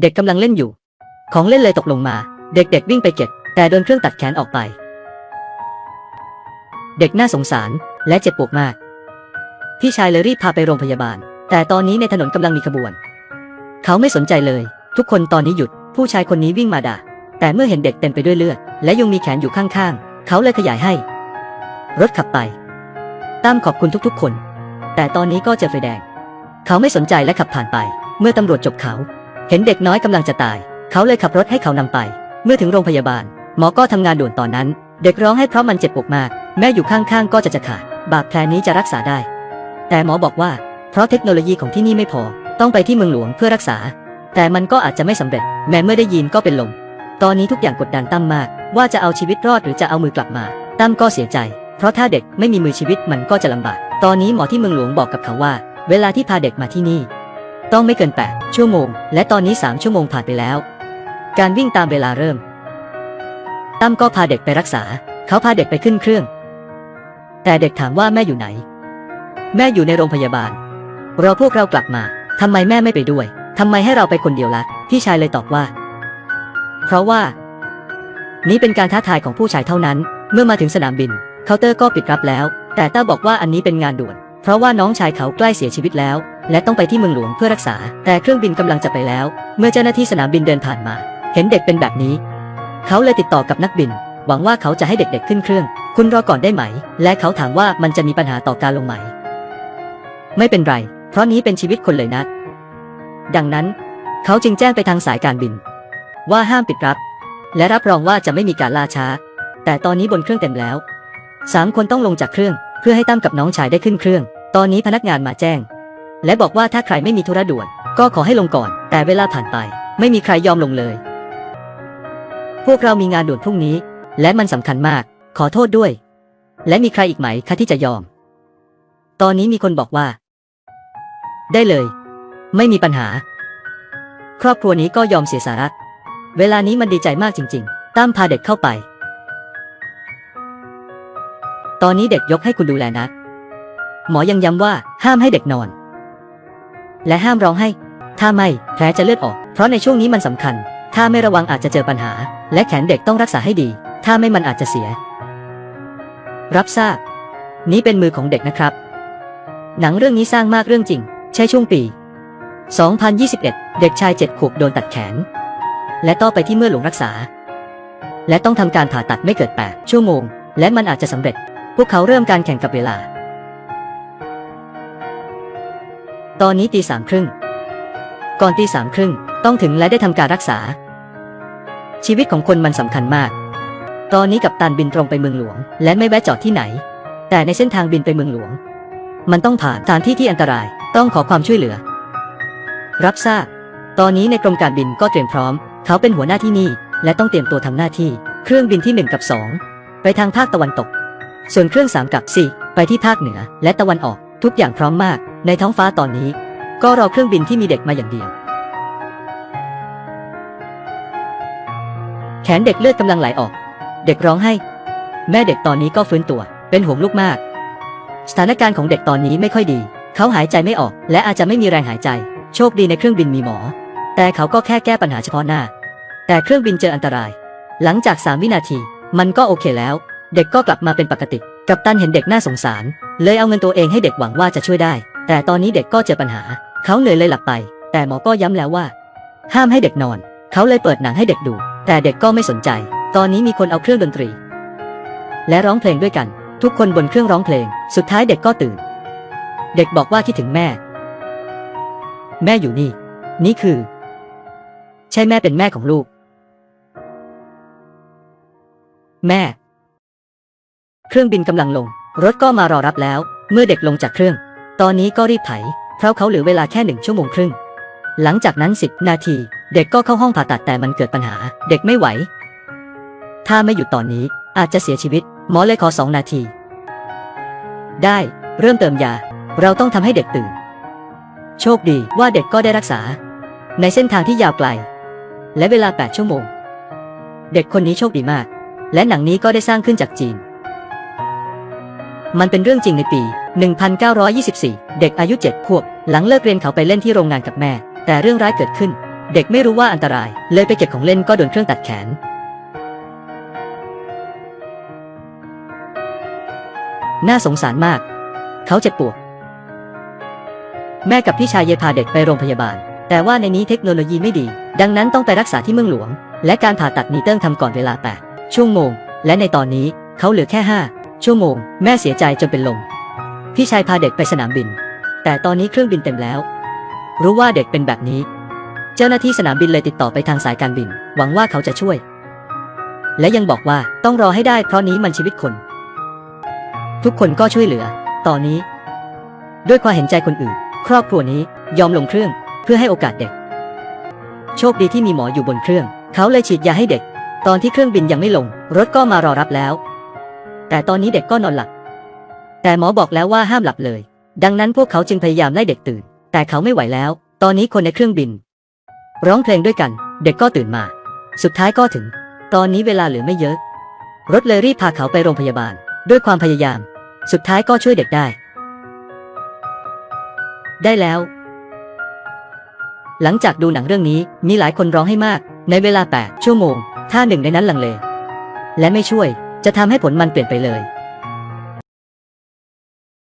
เด็กกำลังเล่นอยู่ ของเล่นเลยตกลงมา เด็กๆวิ่งไปเก็บ แต่โดนเครื่องตัดแขนออกไป เด็กน่าสงสารและเจ็บปวดมาก พี่ชายเลยรีบพาไปโรงพยาบาล แต่ตอนนี้ในถนนกำลังมีขบวน เขาไม่สนใจเลย ทุกคนตอนนี้หยุด ผู้ชายคนนี้วิ่งมาด่า แต่เมื่อเห็นเด็กเต็มไปด้วยเลือด และยังมีแขนอยู่ข้างๆ เขาเลยขยายให้ รถขับไปตั้มขอบคุณทุกๆ คน แต่ตอนนี้ก็เจอไฟแดง เขาไม่สนใจและขับผ่านไป เมื่อตำรวจจบเขา เห็นเด็กน้อยกำลังจะตาย เขาเลยขับรถให้เขานำไป เมื่อถึงโรงพยาบาล หมอก็ทำงานด่วนตอนนั้น เด็กร้องให้เพราะมันเจ็บปวดมาก แม่อยู่ข้างๆ ก็จะจะขาด บาดแผลนี้จะรักษาได้ แต่หมอบอกว่า เพราะเทคโนโลยีของที่นี่ไม่พอ ต้องไปที่เมืองหลวงเพื่อรักษา แต่มันก็อาจจะไม่สำเร็จ แม้เมื่อได้ยินก็เป็นลม ตอนนี้ทุกอย่างกดดันตั้มมาก ว่าจะเอาชีวิตรอดหรือจะเอามือกลับมา ตั้มก็เสียใจ เพราะถ้าเด็กไม่มีมือชีวิตมันก็จะลำบาก ตอนนี้หมอที่เมืองหลวงบอกกับเขาว่า เวลาที่พาเด็กมาที่นี่ ต้องไม่เกิน 8 ชั่วโมง และตอนนี้ 3 ชั่วโมงผ่านไปแล้ว การวิ่งตามเวลาเริ่ม ตั้มก็พาเด็กไปรักษา เขาพาเด็กไปขึ้นเครื่อง แต่เด็กถามว่าแม่อยู่ไหน แม่อยู่ในโรงพยาบาล รอพวกเรากลับมาทำไมแม่ไม่ไปด้วยทำไมให้เราไปคนเดียวละ่ะพี่ชายเลยตอบว่า เพราะว่า นี้เป็นการท้าทายของผู้ชายเท่านั้น เมื่อมาถึงสนามบิน เคาน์เตอร์ก็ปิดรับแล้ว แต่ต้าบอกว่าอันนี้เป็นงานด่วน เพราะว่าน้องชายเขาใกล้เสียชีวิตแล้ว และต้องไปที่เมืองหลวงเพื่อรักษา แต่เครื่องบินกำลังจะไปแล้ว เมื่อเจ้าหน้าที่สนามบินเดินผ่านมา เห็นเด็กเป็นแบบนี้ เขาเลยติดต่อกับนักบิน หวังว่าเขาจะให้เด็กๆขึ้นเครื่อง คุณรอก่อนได้ไหม และเขาถามว่ามันจะมีปัญหาต่อการลงไหม ไม่เป็นไร เพราะนี้เป็นชีวิตคนเลยนะ ดังนั้น เขาจึงแจ้งไปทางสายการบิน ว่าห้ามปิดรับ และรับรองว่าจะไม่มีการล่าช้า แต่ตอนนี้บนเครื่องเต็มแล้วสามคนต้องลงจากเครื่อง เพื่อให้ตั้มกับน้องชายได้ขึ้นเครื่อง ตอนนี้พนักงานมาแจ้ง และบอกว่าถ้าใครไม่มีธุระด่วน ก็ขอให้ลงก่อน แต่เวลาผ่านไป ไม่มีใครยอมลงเลย พวกเรามีงานด่วนพรุ่งนี้ และมันสำคัญมาก ขอโทษด้วย และมีใครอีกไหมคะที่จะยอม ตอนนี้มีคนบอกว่า ได้เลย ไม่มีปัญหา ครอบครัวนี้ก็ยอมเสียสาระเวลานี้มันดีใจมากจริง ๆ ตั้มพาเด็กเข้าไป ตอนนี้เด็กยกให้คุณดูแลนะ หมอยังย้ำว่าห้ามให้เด็กนอน และห้ามร้องให้ ถ้าไม่แผลจะเลือดออก เพราะในช่วงนี้มันสำคัญ ถ้าไม่ระวังอาจจะเจอปัญหา และแขนเด็กต้องรักษาให้ดี ถ้าไม่มันอาจจะเสีย รับทราบ นี้เป็นมือของเด็กนะครับ หนังเรื่องนี้สร้างมากเรื่องจริง ใช่ช่วงปี 2021 เด็กชายเจ็ดขวบโดนตัดแขน และต้องไปที่เมื่อหลวงรักษา และต้องทำการผ่าตัดไม่เกิด 8 ชั่วโมง และมันอาจจะสำเร็จ พวกเขาเริ่มการแข่งกับเวลา ตอนนี้ตีสามครึ่ง ก่อนตีสามครึ่งต้องถึงและได้ทำการรักษา ชีวิตของคนมันสำคัญมาก ตอนนี้กับตันบินตรงไปเมืองหลวง และไม่แวะจอดที่ไหน แต่ในเส้นทางบินไปเมืองหลวง มันต้องผ่านสถานที่ที่อันตราย ต้องขอความช่วยเหลือ รับทราบ ตอนนี้ในกรมการบินก็เตรียมพร้อม เขาเป็นหัวหน้าที่นี่ และต้องเตรียมตัวทำหน้าที่ เครื่องบินที่1กับ2ไปทางภาคตะวันตก ส่วนเครื่อง3กับ4ไปที่ภาคเหนือ และตะวันออก ทุกอย่างพร้อมมาก ในท้องฟ้าตอนนี้ ก็รอเครื่องบินที่มีเด็กมาอย่างเดียว แขนเด็กเลือดกำลังไหลออก เด็กร้องให้ แม่เด็กตอนนี้ก็ฟื้นตัว เป็นห่วงลูกมาก สถานการณ์ของเด็กตอนนี้ไม่ค่อยดี เขาหายใจไม่ออก และอาจจะไม่มีแรงหายใจ โชคดีในเครื่องบินมีหมอ แต่เขาก็แค่แก้ปัญหาเฉพาะหน้า แต่เครื่องบินเจออันตราย หลังจาก3วินาที มันก็โอเคแล้ว เด็กก็กลับมาเป็นปกติ กัปตันเห็นเด็กน่าสงสาร เลยเอาเงินตัวเองให้เด็กหวังว่าจะช่วยได้ แต่ตอนนี้เด็กก็เจอปัญหา เขาเหนื่อยเลยหลับไป แต่หมอก็ย้ำแล้วว่า ห้ามให้เด็กนอน เขาเลยเปิดหนังให้เด็กดู แต่เด็กก็ไม่สนใจ ตอนนี้มีคนเอาเครื่องดนตรี และร้องเพลงด้วยกัน ทุกคนบนเครื่องร้องเพลง สุดท้ายเด็กก็ตื่น เด็กบอกว่าคิดถึงแม่ แม่อยู่นี่ นี่คือ ใช่แม่เป็นแม่ของลูก แม่ เครื่องบินกำลังลง รถก็มารอรับแล้ว เมื่อเด็กลงจากเครื่อง ตอนนี้ก็รีบไถ เพราะเขาเหลือเวลาแค่หนึ่งชั่วโมงครึ่ง หลังจากนั้นสิบนาที เด็กก็เข้าห้องผ่าตัดแต่มันเกิดปัญหา เด็กไม่ไหว ถ้าไม่หยุดตอนนี้อาจจะเสียชีวิต หมอเลยขอสองนาที ได้ เริ่มเติมยา เราต้องทำให้เด็กตื่น โชคดีว่าเด็กก็ได้รักษา ในเส้นทางที่ยาวไกล และเวลา 8 ชั่วโมง เด็กคนนี้โชคดีมาก และหนังนี้ก็ได้สร้างขึ้นจากจีน มันเป็นเรื่องจริงในปี 1924 เด็กอายุ 7 ขวบ หลังเลิกเรียนเขาไปเล่นที่โรงงานกับแม่ แต่เรื่องร้ายเกิดขึ้น เด็กไม่รู้ว่าอันตราย เลยไปเก็บของเล่นก็โดนเครื่องตัดแขน น่าสงสารมาก เขาเจ็บปวด แม่กับพี่ชายเยพาเด็กไปโรงพยาบาล แต่ว่าในนี้เทคโนโลยีไม่ดี ดังนั้นต้องไปรักษาที่เมืองหลวง และการผ่าตัดนีเติ้งทำก่อนเวลา8ชั่วโมง และในตอนนี้เขาเหลือแค่ 5 ชั่วโมง แม่เสียใจจนเป็นลม พี่ชายพาเด็กไปสนามบิน แต่ตอนนี้เครื่องบินเต็มแล้ว รู้ว่าเด็กเป็นแบบนี้ เจ้าหน้าที่สนามบินเลยติดต่อไปทางสายการบิน หวังว่าเขาจะช่วย และยังบอกว่าต้องรอให้ได้เพราะนี้มันชีวิตคน ทุกคนก็ช่วยเหลือ ตอนนี้ ด้วยความเห็นใจคนอื่น ครอบครัวนี้ยอมลงเครื่องเพื่อให้โอกาสเด็ก โชคดีที่มีหมออยู่บนเครื่อง เขาเลยฉีดยาให้เด็ก ตอนที่เครื่องบินยังไม่ลง รถก็มารอรับแล้ว แต่ตอนนี้เด็กก็นอนหลับ แต่หมอบอกแล้วว่าห้ามหลับเลย ดังนั้นพวกเขาจึงพยายามไล่เด็กตื่น แต่เขาไม่ไหวแล้ว ตอนนี้คนในเครื่องบิน ร้องเพลงด้วยกัน เด็กก็ตื่นมา สุดท้ายก็ถึง ตอนนี้เวลาเหลือไม่เยอะ รถเลยรีบพาเขาไปโรงพยาบาล ด้วยความพยายาม สุดท้ายก็ช่วยเด็กได้ ได้แล้ว หลังจากดูหนังเรื่องนี้มีหลายคนร้องให้มาก ในเวลา 8 ชั่วโมง ถ้าหนึ่งในนั้นลังเล และไม่ช่วยจะทำให้ผลมันเปลี่ยนไปเลย